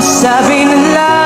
Sabi nila